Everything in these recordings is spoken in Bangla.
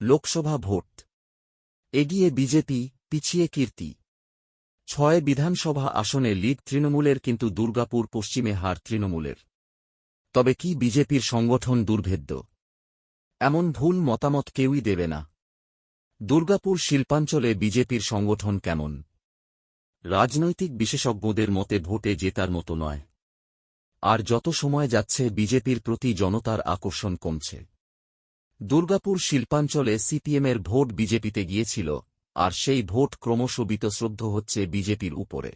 লোকসভা ভোট। এগিয়ে বিজেপি, পিছিয়ে কীর্তি। ছয় বিধানসভা আসনে লিড তৃণমূলের কিন্তু দুর্গাপুর পশ্চিমে হার তৃণমূলের। তবে কি বিজেপির সংগঠন দুর্ভেদ্য? এমন ভুল মতামত কেউই দেবে না। দুর্গাপুর শিল্পাঞ্চলে বিজেপির সংগঠন কেমন? রাজনৈতিক বিশেষজ্ঞদের মতে ভোটে জেতার মতো নয়। আর যত সময় যাচ্ছে বিজেপির প্রতি জনতার আকর্ষণ কমছে। দুর্গাপুর শিল্পাঞ্চলে সিপিএমের ভোট বিজেপিতে গিয়েছিল, আর সেই ভোট ক্রমশ বিতশ্রদ্ধ হচ্ছে বিজেপির উপরে।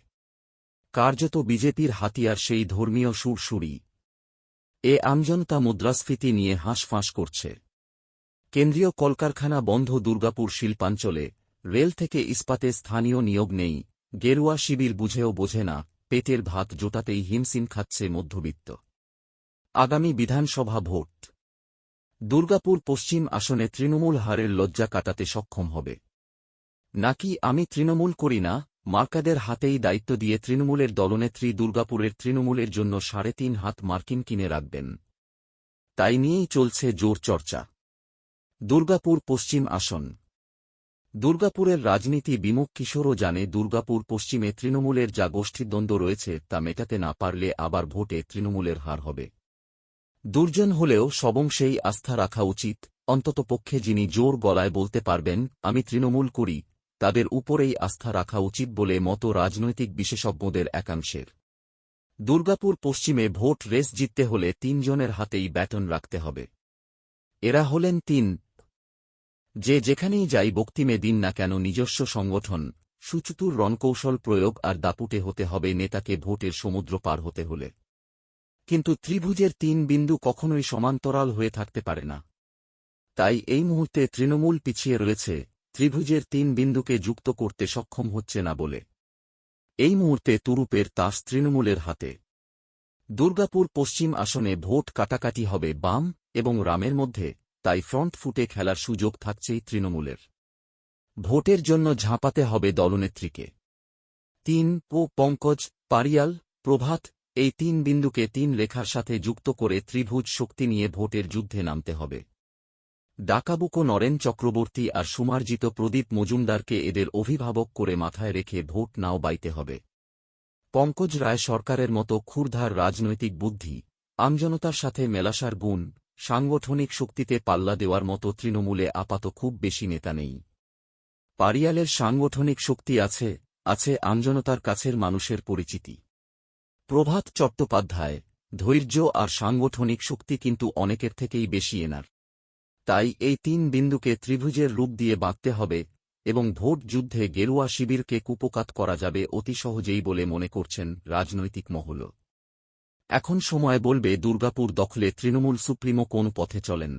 কার্যত বিজেপির হাতিয়ার সেই ধর্মীয় সুরসুরি। এ আমজনতা মুদ্রাস্ফীতি নিয়ে হাঁসফাঁস করছে। কেন্দ্রীয় কলকারখানা বন্ধ দুর্গাপুর শিল্পাঞ্চলে, রেল থেকে ইস্পাতে স্থানীয় নিয়োগ নেই, গেরুয়া শিবির বুঝেও বোঝে না, পেটের ভাত জোটাতেই হিমসিম খাচ্ছে মধ্যবিত্ত। আগামী বিধানসভা ভোট। দুর্গাপুর পশ্চিম আসনে তৃণমূল হারের লজ্জা কাটাতে সক্ষম হবে। নাকি আমি তৃণমূল করি না? মার্কাদের হাতেই দায়িত্ব দিয়ে তৃণমূলের দলনেত্রী দুর্গাপুরের তৃণমূলের জন্য সাড়ে তিন হাত মার্কিন কিনে রাখবেন। তাই নিয়েই চলছে জোর চর্চা। দুর্গাপুর পশ্চিম আসন। দুর্গাপুরের রাজনীতি বিমুখ কিশোরও জানে দুর্গাপুর পশ্চিমে তৃণমূলের যা গোষ্ঠীদ্বন্দ্ব রয়েছে তা মেটাতে না পারলে আবার ভোটে তৃণমূলের হার হবে। দুর্জন হলেও সবংশেই আস্থা রাখা উচিত অন্ততপক্ষে যিনি জোর গলায় বলতে পারবেন, আমি তৃণমূল করি। তাদের উপরেই আস্থা রাখা উচিত বলে মতো রাজনৈতিক বিশেষজ্ঞদের একাংশের। দুর্গাপুর পশ্চিমে ভোট রেস জিততে হলে তিনজনের হাতেই ব্যাটন রাখতে হবে। এরা হলেন তিন। যে যেখানেই যাই বক্তিমে দিন না কেন নিজস্ব সংগঠন, সুচতুর রণকৌশল প্রয়োগ আর দাপুটে হতে হবে নেতাকে ভোটের সমুদ্র পার হতে হলে। কিন্তু ত্রিভুজের তিন বিন্দু কখনোই সমান্তরাল হয়ে থাকতে পারে না। তাই এই মুহূর্তে তৃণমূল পিছিয়ে রয়েছে, ত্রিভুজের তিন বিন্দুকে যুক্ত করতে সক্ষম হচ্ছে না বলে। এই মুহূর্তে তুরুপের তাস তৃণমূলের হাতে। দুর্গাপুর পশ্চিম আসনে ভোট কাটাকাটি হবে বাম এবং রামের মধ্যে, তাই ফ্রন্ট ফুটে খেলার সুযোগ থাকছেই তৃণমূলের। ভোটের জন্য ঝাঁপাতে হবে দলনেত্রীকে। তিন ও পঙ্কজ, পারিয়াল, প্রভাত এই তিন বিন্দুকে তিন রেখার সাথে যুক্ত করে ত্রিভুজ শক্তি নিয়ে ভোটের যুদ্ধে নামতে হবে। ডাকাবুকো নরেন চক্রবর্তী আর সুমার্জিত প্রদীপ মজুমদারকে এদের অভিভাবক করে মাথায় রেখে ভোট নাও বাইতে হবে। পঙ্কজ রায় সরকারের মতো ক্ষুরধার রাজনৈতিক বুদ্ধি, আমজনতার সাথে মেলাসার গুণ, সাংগঠনিক শক্তিতে পাল্লা দেওয়ার মতো তৃণমূলে আপাত খুব বেশি নেতা নেই। পারিয়ালের সাংগঠনিক শক্তি আছে আছে আমজনতার কাছের মানুষের পরিচিতি। প্রভাত চট্টোপাধ্যায়, ধৈর্য আর সাংগঠনিক শক্তি কিন্তু অনেকের থেকেই বেশি এনার। তাই এই তিন বিন্দুকে ত্রিভুজের রূপ দিয়ে বাঁধতে হবে এবং ভোট যুদ্ধে গেরুয়া শিবিরকে কুপকাত করা যাবে অতি সহজেই বলে মনে করছেন রাজনৈতিক মহল। এখন সময় বলবে দুর্গাপুর দখলে তৃণমূল সুপ্রিমো কোন পথে চলেন।